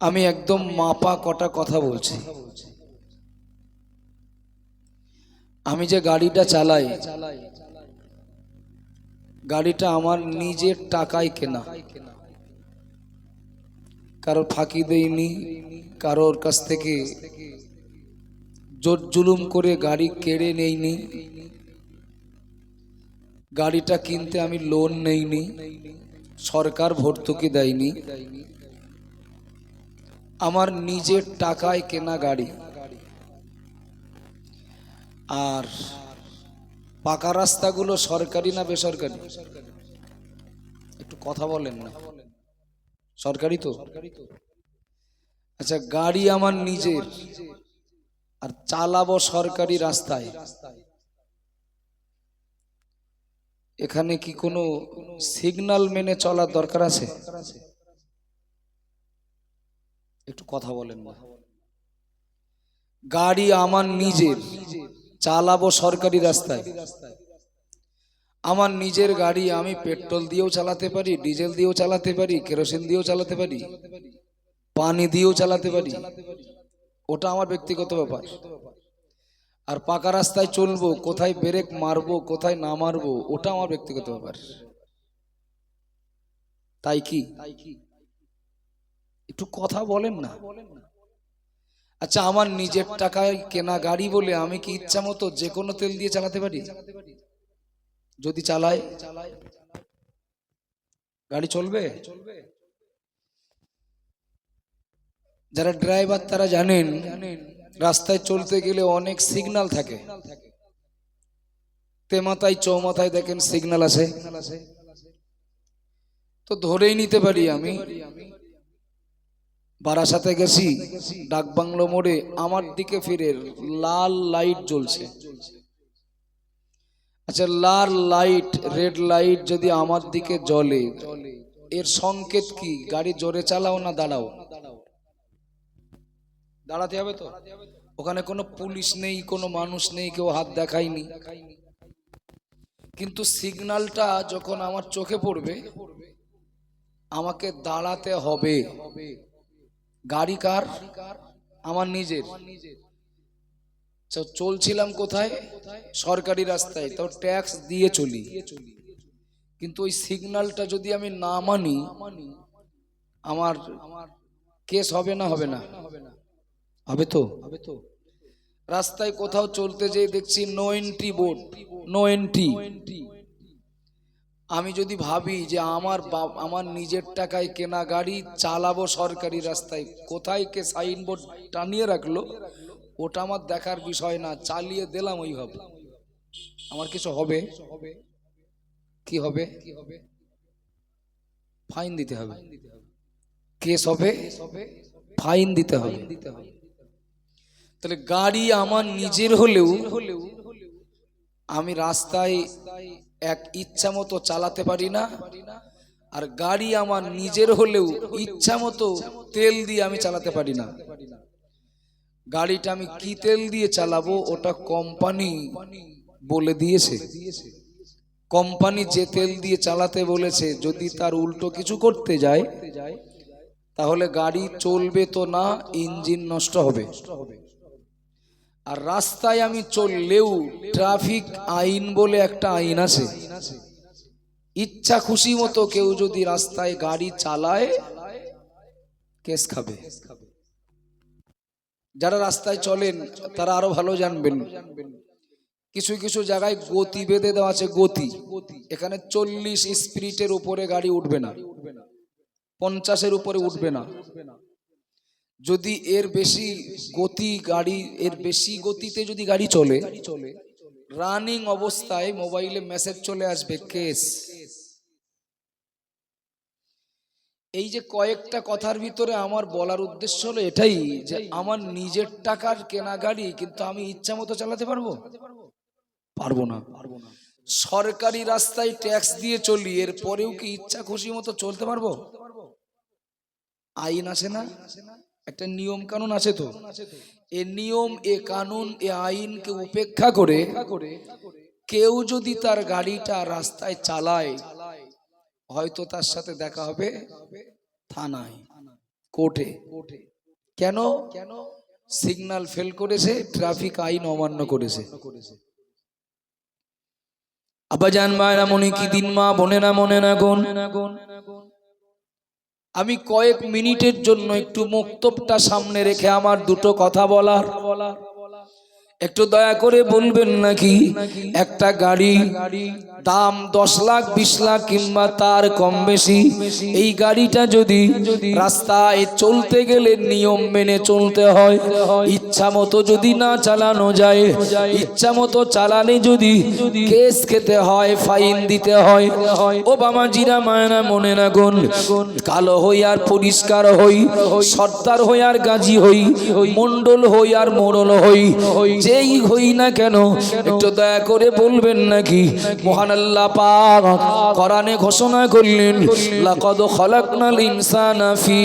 আমি একদম মাপা কটা কথা বলছি। আমি যে গাড়িটা চালাই, গাড়িটা আমার নিজের টাকায় কেনা। কারোর ফাঁকি দেইনি, কারোর কাছ থেকে জোর জুলুম করে গাড়ি কেড়ে নেইনি। গাড়িটা কিনতে আমি লোন নেইনি, সরকার ভর্তুকি দেয়নি। আমার নিজের টাকায় কেনা গাড়ি আর পাকা রাস্তাগুলো সরকারি না বেসরকারি? একটু কথা বলেন না। সরকারি তো? আচ্ছা গাড়ি আমার নিজের, আর চালাবো সরকারি রাস্তায়। এখানে কি কোনো সিগন্যাল মেনে চলার দরকার আছে? একটু কথা বলেন গাড়ি আমার নিজের, চালাবো সরকারি রাস্তায়। আমার নিজের গাড়ি আমি পেট্রোল দিয়েও চালাতে পারি, ডিজেল দিয়েও চালাতে পারি, কেরোসিন দিয়েও চালাতে পারি, পানি দিয়েও চালাতে পারি। ওটা আমার ব্যক্তিগত ব্যাপার। আর পাকা রাস্তায় চলবো, কোথায় ব্রেক মারবো, কোথায় না মারবো, ওটা আমার ব্যক্তিগত ব্যাপার। তাই কি তাই কি? একটু কথা বলেন না। আচ্ছা আমার নিজের টাকায় কেনা গাড়ি বলে আমি কি ইচ্ছা মতো যে কোনো তেল দিয়ে চালাতে পারি? যদি চালাই। গাড়ি চলবে? যারা ড্রাইভার, তারা জানেন, রাস্তায় চলতে গেলে অনেক সিগনাল থাকে। তেমাথায় চৌমাথায় দেখেন সিগনাল আছে। তো ধরেই নিতে পারি আমি। বারাসাতে গেছি ডাকবাংলো মোড়ে আমার দিকে ফিরে লাল লাইট জ্বলছে। আচ্ছা লাল লাইট, রেড লাইট যদি আমার দিকে জ্বলে, এর সংকেত কি? গাড়ি জোরে চালাও না দাঁড়াও। দাঁড়াতে হবে তো? ওখানে কোনো পুলিশ নেই, কোনো মানুষ নেই, কেউ হাত দেখায়নি। কিন্তু সিগন্যালটা যখন আমার চোখে পড়বে, আমাকে দাঁড়াতে হবে। গাড়ি কার? আমার নিজের। চলছিলাম কোথায়? সরকারি রাস্তায়। তো ট্যাক্স দিয়ে চলি। কিন্তু ওই সিগন্যালটা যদি আমি না মানি, আমার কেস হবে না হবে না। হবে তো? হবে তো রাস্তায় কোথাও চলতে যেয়ে দেখছি no entry board no entry আমি যদি ভাবি যে আমার আমার নিজের টাকায় কেনা গাড়ি চালাবো সরকারি রাস্তায়, কোথায় কে সাইনবোর্ড টানিয়ে রাখল, ওটা আমার দেখার বিষয় না, চালিয়ে দিলাম ওইভাবে। আমার কিছু হবে? কি হবে? ফাইন দিতে হবে। কেস হবে? ফাইন দিতে হবে। তাহলে গাড়ি আমার নিজের হলেও হলেও আমি রাস্তায় এক ইচ্ছা মতো চালাতে পারি না, আর গাড়ি আমার নিজের হলেও ইচ্ছা মতো তেল দিয়ে আমি চালাতে পারি না। গাড়িটা আমি কি তেল দিয়ে চালাবো ওটা কোম্পানি বলে দিয়েছে। কোম্পানি যে তেল দিয়ে চালাতে বলেছে, যদি তার উল্টো কিছু করতে যায়, তাহলে গাড়ি চলবে তো না, ইঞ্জিন নষ্ট হবে। আর রাস্তায় আমি চললেও ট্রাফিক আইন বলে একটা আইন আছে। ইচ্ছা খুশি মতো কেউ যদি রাস্তায় গাড়ি চালায়, কেস খাবে। যারা রাস্তায় চলেন, তারা আরও ভালো জানবেন। কিছু কিছু জায়গায় গতি বেঁধে দেওয়া আছে, গতি। এখানে চল্লিশ স্পিরিটের উপরে গাড়ি উঠবে না। পঞ্চাশের উপরে উঠবে না। যদি এর বেশি গতি গাড়ি, এর বেশি গতিতে যদি গাড়ি চলে রানিং অবস্থায় মোবাইলে মেসেজ চলে আসবে কেস। এই যে কয়েকটা কথার ভিতরে আমার বলার উদ্দেশ্য হলো এটাই যে আমার নিজের টাকার কেনা গাড়ি কিন্তু আমি ইচ্ছা মতো চালাতে পারব? পারব না। সরকারি রাস্তায় ট্যাক্স দিয়ে চলি, এর পরেও কি ইচ্ছা খুশি মতো চলতে পারব? আইন আছে না? একটা নিয়ম কানুন আছে তো? এ নিয়ম, এ কানুন, এ আইনকে উপেক্ষা করে কেউ যদি তার গাড়িটা রাস্তায় চালায়, হয়তো তার সাথে দেখা হবে থানায়, কোর্টে। কেন? কেন সিগন্যাল ফেল করেছে, ট্রাফিক আইন অমান্য করেছে। আব্বাজান মায়েরা মনে কি দিন মা, বোনেরা মনে না গুন আমি কয়েক মিনিটের জন্য একটু মুক্তবটা সামনে রেখে আমার দুটো কথা বলার। একটু দয়া করে বলবেন নাকি? একটা গাড়ি দাম দশ লাখ, বিশ লাখ কিংবা তার কম বেশি। এই গাড়িটা যদি রাস্তায় চলতে গেলে নিয়ম মেনে চলতে হয়, ইচ্ছা মতো যদি না চালানো যায়, ইচ্ছা মতো চালালে যদি কেস খেতে হয়, ফাইন দিতে হয় ও বাবা জিরা মায়না মনে না গুন কালো হই আর পরিষ্কার হই, সর্দার হই আর গাজী হই মন্ডল হই আর মোড়ল হই যেই হই না কেন, একটু দয়া করে বলবেন নাকি? মহান আল্লাহ পাক কোরআনে ঘোষণা করলেন, লাকাদ খালাকনাল ইনসানা ফি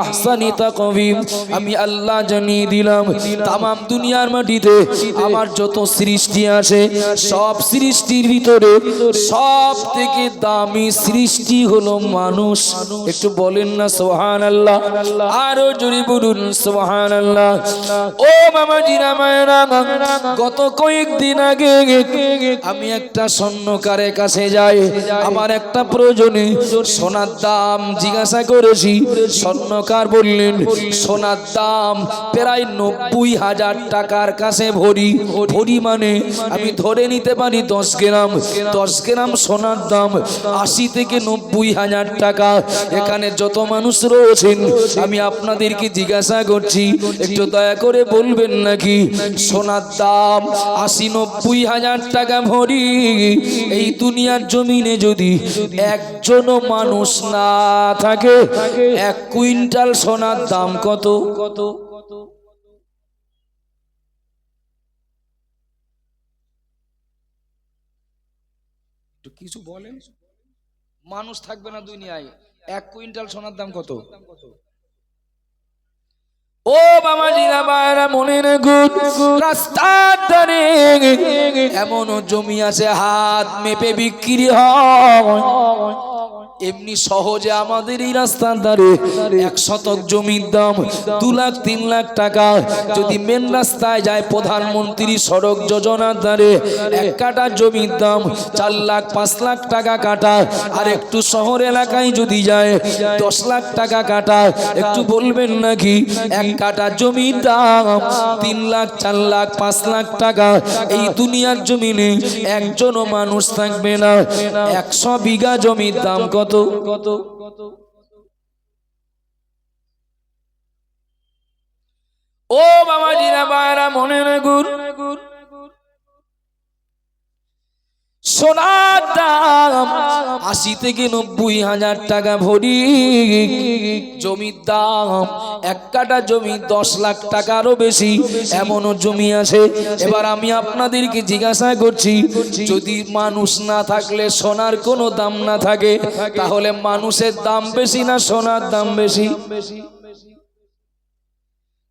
আহসানি তাকওয়িম। আমি আল্লাহ জানিয়ে দিলাম, তামাম দুনিয়ার মাটিতে আমার যত সৃষ্টি আছে, সব সৃষ্টির ভিতরে সব থেকে দামি সৃষ্টি হলো মানুষ। একটু বলেন না সোহান আল্লাহ আরও জোরে বলুন সোহান আল্লাহ ও মামা জিরা মায়েরা গত কয়েকদিন আগে আমি একটা স্বর্ণকারের কাছে যাই। আমার একটা প্রয়োজনে সোনার দাম জিজ্ঞাসা করেছি। স্বর্ণকার বললেন, সোনার দাম প্রায় নব্বই হাজার টাকার কাছে ভরি। ভরি মানে আমি ধরে নিতে পারি দশ গ্রাম। দশ গ্রাম সোনার দাম আশি থেকে নব্বই হাজার টাকা। এখানে যত মানুষ রয়েছেন, আমি আপনাদেরকে জিজ্ঞাসা করছি, একটু দয়া করে বলবেন নাকি? সোনার দাম আশি নব্বই হাজার টাকা ভরি। এই দুনিয়ার জমিনে যদি একজনও মানুষ না থাকে, এক কুইন্টাল সোনার দাম কত কত? একটু কিছু বলেন। মানুষ থাকবে না দুনিয়ায়, এক কুইন্টাল সোনার দাম কত? ও বাবা জিরা বায়রা মনে গুণ রাস্তার ধারে এমন জমি আছে, হাত মেপে বিক্রি হয়। এমনি সহজে আমাদের এই রাস্তার ধারে এক শতক জমির দাম দু লাখ, তিন লাখ টাকা। যদি মেন রাস্তায় যায় প্রধানমন্ত্রী সড়ক যোজনার ধারে এক কাটা জমির দাম চার লাখ, পাঁচ লাখ টাকা কাটা। আর একটু শহর এলাকায় যদি যায় দশ লাখ টাকা কাটা। একটু বলবেন নাকি এক কাটা জমির দাম তিন লাখ, চার লাখ, পাঁচ লাখ টাকা? এই দুনিয়ার জমিনে একজনও মানুষ থাকবে না। একশো বিঘা জমির দাম কত? কত? কত ও বাবা জিরা বায়রা মনে গুর সোনার দাম আশি থেকে নব্বই হাজার টাকা ভরি? জমির দাম এক কাটা জমি দশ লাখ টাকারও বেশি, এমনও জমি আছে। এবার আমি আপনাদেরকে জিজ্ঞাসা করছি, যদি মানুষ না থাকলে সোনার কোনো দাম না থাকে, তাহলে মানুষের দাম বেশি না সোনার দাম বেশি?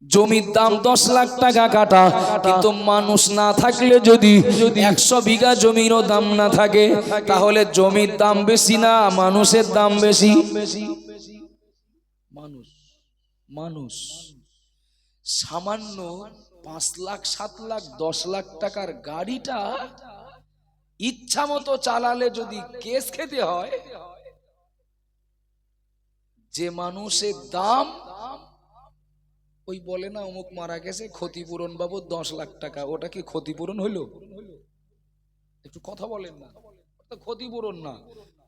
জমির দাম দশ লাখ টাকা কাটা। কিন্তু মানুষ না থাকলে যদি একশো বিঘা জমিরও দাম না থাকে, তাহলে জমির দাম বেশি না, মানুষের দাম বেশি। মানুষ মানুষ, সামান্য পাঁচ লাখ, সাত লাখ, দশ লাখ টাকার গাড়িটা ইচ্ছা মতো চালালে যদি কেস খেতে হয়, যে মানুষের দাম ওই বলে না, অমুক মারা গেছে, ক্ষতিপূরণ বাবদ দশ লাখ টাকা। ওটা কি ক্ষতিপূরণ হইল? একটু কথা বলেন না। ক্ষতিপূরণ না।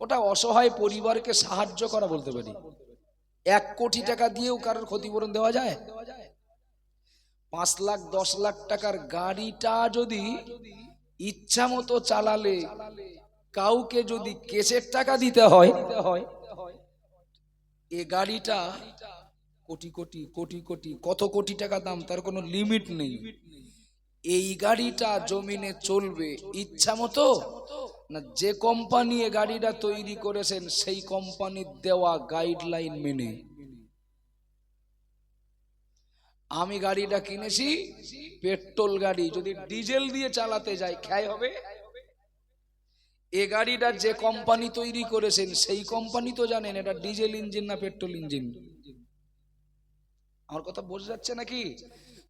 ওটা অসহায় পরিবারকে সাহায্য করা বলতে পারি। এক কোটি টাকা দিয়েও কারোর ক্ষতিপূরণ দেওয়া যায়? পাঁচ লাখ, দশ লাখ টাকার গাড়িটা যদি ইচ্ছা মতো চালালে, কাউকে যদি কেসের টাকা দিতে হয়, এ গাড়িটা কোটি কোটি কোটি কোটি, কত কোটি টাকা দাম, তার কোনো লিমিট নেই। এই গাড়িটা জমিনে চলবে, ইচ্ছা মতো? না, যে কোম্পানি এ গাড়িটা তৈরি করেছেন, সেই কোম্পানির দেওয়া গাইডলাইন মেনে। আমি গাড়িটা কিনেছি, পেট্রোল গাড়ি, যদি ডিজেল দিয়ে চালাতে যাই খেয়াই হবে। এ গাড়িটা যে কোম্পানি তৈরি করেছেন, সেই কোম্পানি তো জানেন, এটা ডিজেল ইঞ্জিন না পেট্রোল ইঞ্জিন। আমার কথা বোঝা যাচ্ছে নাকি?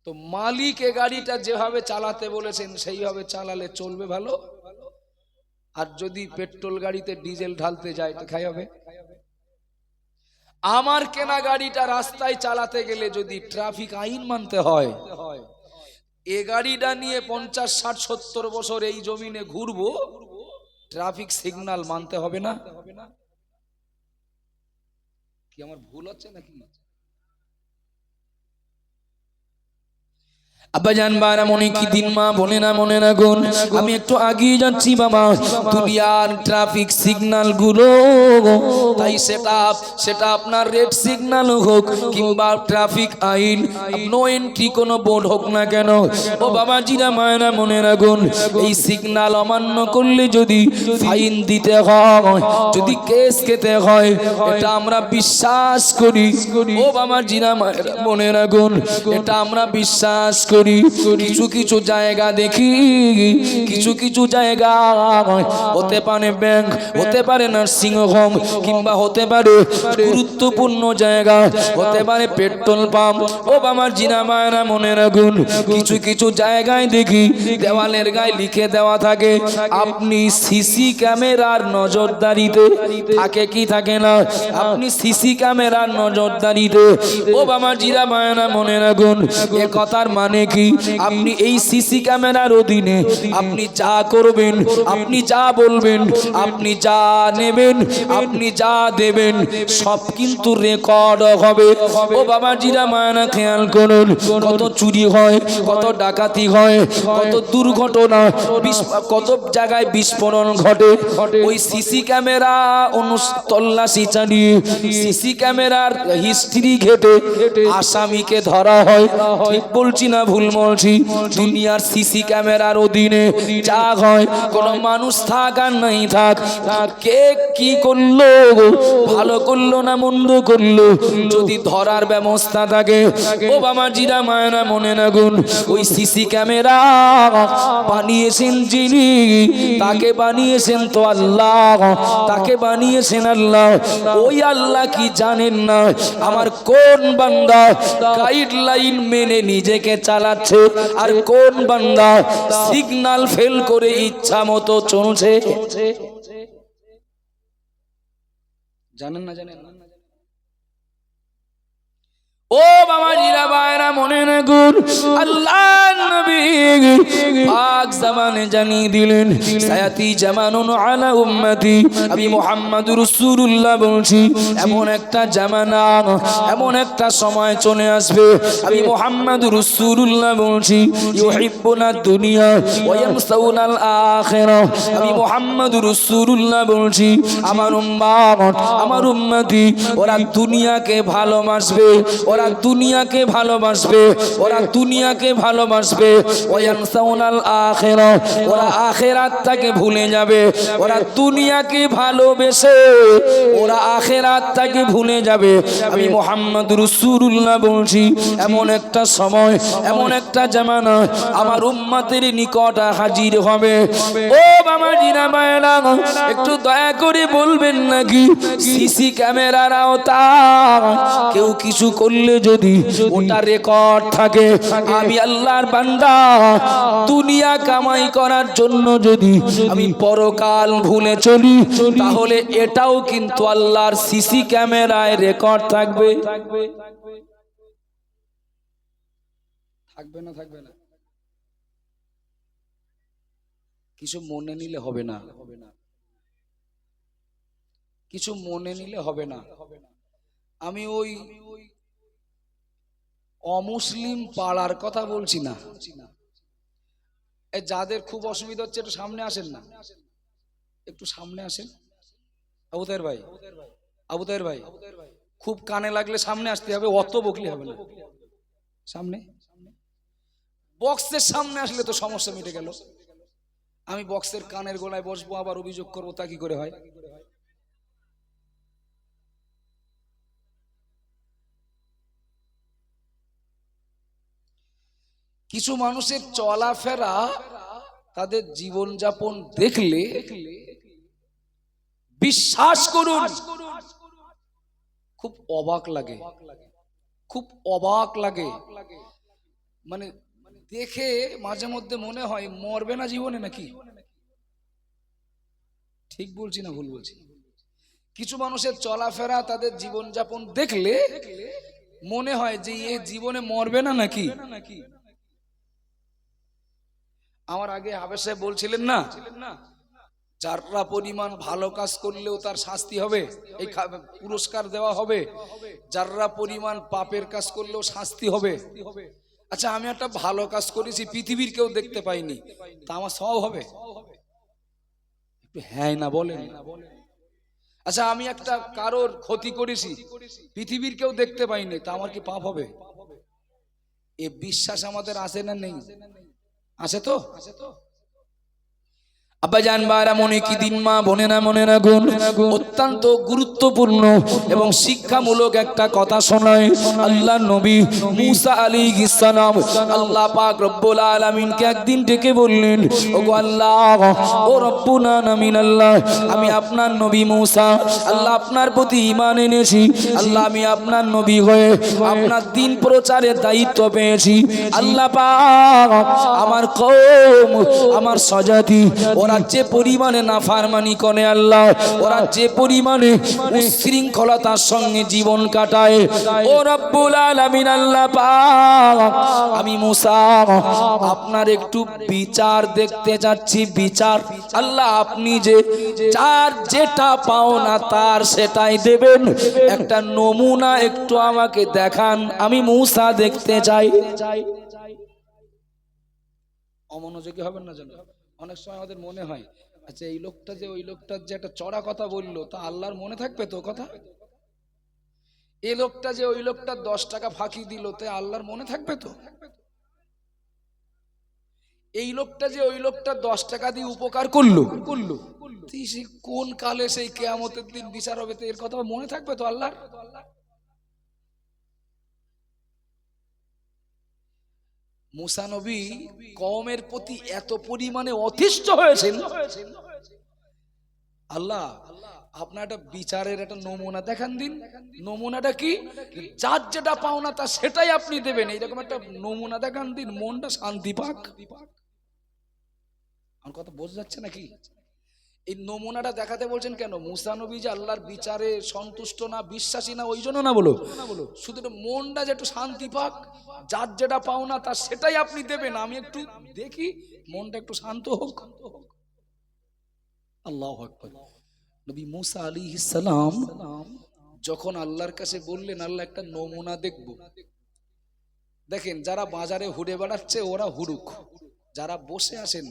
তো মালিক এ গাড়িটা যেভাবে চালাতে বলেছেন, সেইভাবে চালালে চলবে ভালো? আর যদি পেট্রোল গাড়িতে ডিজেল ঢালতে যায় তো খাই হবে? আমার কেনা গাড়িটা রাস্তায় চালাতে গেলে যদি ট্রাফিক আইন মানতে হয়, এ গাড়িটা নিয়ে পঞ্চাশ, ষাট, সত্তর বছর এই জমিনে ঘুরবো, ট্রাফিক সিগন্যাল মানতে হবে না? কি আমার ভুল হচ্ছে নাকি? আব্বাজান বারা, মনে কি দিন মা? বলে না, মনে না গুন আমি একটু আগিয়ে যাচ্ছি, বাবা। দুনিয়ার ট্রাফিক সিগন্যালগুলো। তাই সেটা আপনার রেড সিগন্যাল হোক কিংবা ট্রাফিক আইন নো এন্ট্রি কোনো বোর্ড হোক না কেন। ও বাবা জিরা মনে রাখুন, এই সিগন্যাল অমান্য করলে যদি ফাইন দিতে হয়, যদি কেস খেতে হয়, এটা আমরা বিশ্বাস করি। ও বাবা জিরা মায়েরা, মনে রাখুন, এটা আমরা বিশ্বাস করি। কিছু কিছু জায়গা দেখি, কিছু কিছু জায়গা হতে পারে ব্যাংক হতে পারে নার্সিং হোম কিংবা হতে পারে গুরুত্বপূর্ণ জায়গা, হতে পারে পেট্রোল পাম্প ও বাবার জিনা মায়েরা মনে রাখুন, কিছু কিছু জায়গায় দেখি, দেওয়ালের গায়ে লিখে দেওয়া থাকে। আপনি সিসি ক্যামেরার নজরদারিতে থাকে কি থাকে না? আপনি সিসি ক্যামেরার নজরদারিতে। ও বাবার জিরা মায়েরা মনে রাখুন, এ কথার মানে কি আপনি এই সিসি ক্যামেরার অধীনে আপনি যা করবেন, আপনি যা বলবেন, আপনি যা নেবেন, আপনি যা দেবেন, সব কিন্তু রেকর্ড হবে। ও বাবা জিরা মায়না খেয়াল করুন, কত চুরি হয়, কত ডাকাতি হয়, কত দুর্ঘটনা কত জায়গায় বিস্ফোরণ ঘটে। ওই সিসি ক্যামেরা তল্লাশি চালিয়ে সিসি ক্যামেরার হিস্ট্রি ঘেটে আসামিকে ধরা হয়। ঠিক বলছি না ভুল বলছি। দুনিয়ার সিসি ক্যামেরার অধীনে যা হয়, কোন মানুষ থাক আর নাই থাক। কে কি করল ভালো করল না মন্দ করল? যদি ধরার ব্যবস্থা থাকে ও বাবা জিরা মায়না মনে রাখুন, ওই সিসি ক্যামেরা বানিয়েছেন যিনি, তাকে বানিয়েছেন তো আল্লাহ, তাকে বানিয়েছেন আল্লাহ। ওই আল্লাহ কি জানেন না? আমার কোন বান্দা গাইডলাইন মেনে নিজেকে চালাচ্ছে। আর কোন বান্দা সিগনাল ফেল করে ইচ্ছা মতো চলছে? জানেন না জানেন না? ও বাবা জিরা বায়রা মনে রাখুন আল্লাহ নবী পাক জামানে জানিয়ে দিলেন, সায়াতি জামানুন আলা উম্মতি। আমি মুহাম্মদ রাসূলুল্লাহ বলছি, এমন একটা জামানা, এমন একটা সময় চলে আসবে। আমি মুহাম্মদ রাসূলুল্লাহ বলছি, ইউহিব্বুনা দুনিয়া ওয়া ইয়ানসাউনাল আখিরা আমি মুহাম্মদ রাসূলুল্লাহ বলছি, আমার উম্মত আমার উম্মতি, ওরা দুনিয়াকে ভালোবাসবে, ওরা দুনিয়াকে ভালোবাসবে, ওরা দুনিয়াকে ভালোবাসবে, ওয়ানসাউনাল আখিরা, ওরা আখিরাতটাকে ভুলে যাবে, ওরা দুনিয়াকে ভালোবেসে ওরা আখিরাতটাকে ভুলে যাবে। আমি মোহাম্মদ রাসূলুল্লাহ বলছি, এমন একটা সময়, এমন একটা জামানা আমার উম্মতের নিকট হাজির হবে। ও বাবা জিনা মায়েরা, একটু দয়া করে বলবেন নাকি? সিসি ক্যামেরার আওতা কেউ কিছু করলে যদি ওটা রেকর্ড থাকে আমি আল্লাহর বান্দা। দুনিয়া কামাই করার জন্য যদি আমি পরকাল ভুলে চলি তাহলে এটাও কিন্তু আল্লাহর সিসি ক্যামেরায় রেকর্ড থাকবে। থাকবে না থাকবে না। কিছু মনে নিলে হবে না। কিছু মনে নিলে হবে না। আমি ওই অমুসলিম পাড়ার কথা বলছি না। যাদের খুব অসুবিধা হচ্ছে একটু সামনে আসেন না। একটু সামনে আসেন। আবুতায়ের ভাই আবুতায়ের ভাই, খুব কানে লাগলে সামনে আসতে হবে, অত বকলি হবে না। সামনে? বক্সের সামনে আসলে তো সমস্যা মিটে গেল। আমি বক্সের কানের গোলায় বসবো, আবার অভিযোগ করব, তা কি করে হয়? কিছু মানুষের চলাফেরা তাদের জীবনযাপন দেখলে বিশ্বাস করুন, খুব অবাক লাগে, খুব অবাক লাগে। মানে দেখে মাঝে মধ্যে মনে হয় মরবে না জীবনে নাকি? ঠিক বলছি না ভুল বলছি? কিছু মানুষের চলাফেরা তাদের জীবনযাপন দেখলে মনে হয় যে এ জীবনে মরবে না নাকি? আমার আগে হাবের সাহেব বলছিলেন না, যাররা পরিমাণ ভালো কাজ করলেও তার শাস্তি হবে, এই পুরস্কার দেওয়া হবে, যাররা পরিমাণ পাপের কাজ করলেও শাস্তি হবে। আচ্ছা আমি একটা ভালো কাজ করেছি, পৃথিবীর কেউ দেখতে পাইনি, তা আমার সব হবে? হ্যাঁ না বলেন। আচ্ছা আমি একটা কারোর ক্ষতি করেছি, পৃথিবীর কেউ দেখতে পাইনি, তা আমার কি পাপ হবে? এ বিশ্বাস আমাদের আছে না নেই? আছে তো আব্বাজান বারা মনে কি দিন মা বোনেরা মনে রাখুন অত্যন্ত গুরুত্বপূর্ণ এবং শিক্ষামূলক একটা কথা শোনায় আল্লাহ নবী মুসা আলী ইসলাম আল্লাহ পাক রব্বুল আলামিনকে একদিন ডেকে বললেন ও আল্লাহ, ও রব্বুনা নামিন আল্লাহ আমি আপনার নবী মুসা, আল্লাহ আপনার প্রতি ঈমান এনেছি, আল্লাহ আমি আপনার নবী হয়ে আপনার দিন প্রচারের দায়িত্ব পেয়েছি। আল্লাহ পাক আমার কম আমার সজাতি ওরা যে পরিমাণে নাফারমানি করে আল্লাহ, ওরা যে পরিমাণে উশৃঙ্খলতার সঙ্গে জীবন কাটায়। ও রব্বুল আলামিন আল্লাহ পাক, আমি মুসা, আপনার একটু বিচার দেখতে যাচ্ছি, বিচার। আল্লাহ, আপনি যে যার যেটা পাও না তার সেটাই দেবেন। একটা নমুনা একটু আমাকে দেখান, আমি মুসা দেখতে চাই অমনোযোগী হবেন না যেন? অনেক সময় আমাদের মনে হয় আচ্ছা এই লোকটা যে, ওই লোকটার যে একটা চড়া কথা বলল, তা আল্লাহর মনে থাকবে তো কথা? এই লোকটা যে, ওই লোকটা দশ টাকা ফাঁকি দিল, তে আল্লাহর মনে থাকবে তো? এই লোকটা যে, ওই লোকটা দশ টাকা দিয়ে উপকার করল করল কোন কালে সেই কেয়ামতের দিন বিচার হবে, তো এর কথা মনে থাকবে তো আল্লাহর? মুসা কমের প্রতি এত পরিমাণে অতিষ্ঠ হয়েছেন। আল্লাহ, আপনার একটা বিচারের একটা নমুনা দেখান দিন। নমুনাটা কি? যার যেটা পাওনা তা সেটাই আপনি দেবেন। এইরকম একটা নমুনা দেখান দিন, মনটা শান্তি পাক। আমার কথা বোঝা যাচ্ছে নাকি? এই নমুনাটা দেখাতে বলছেন কেন? মুসা নবী যে আল্লাহর বিচারে সন্তুষ্ট না, বিশ্বাসী না, ওই জন্য না বলো শুধু মনটা যে একটু শান্তি পাক, যার যেটা পাও না, তার সেটাই আপনি দেবেন। আমি একটু দেখি, মনটা একটু শান্ত হোক। আল্লাহ নবী মুসা আলী সালাম যখন আল্লাহর কাছে বললেন, আল্লাহ একটা নমুনা দেখব। দেখেন, যারা বাজারে হুড়ে বেড়াচ্ছে, ওরা হুড়ুক। যারা বসে আছেন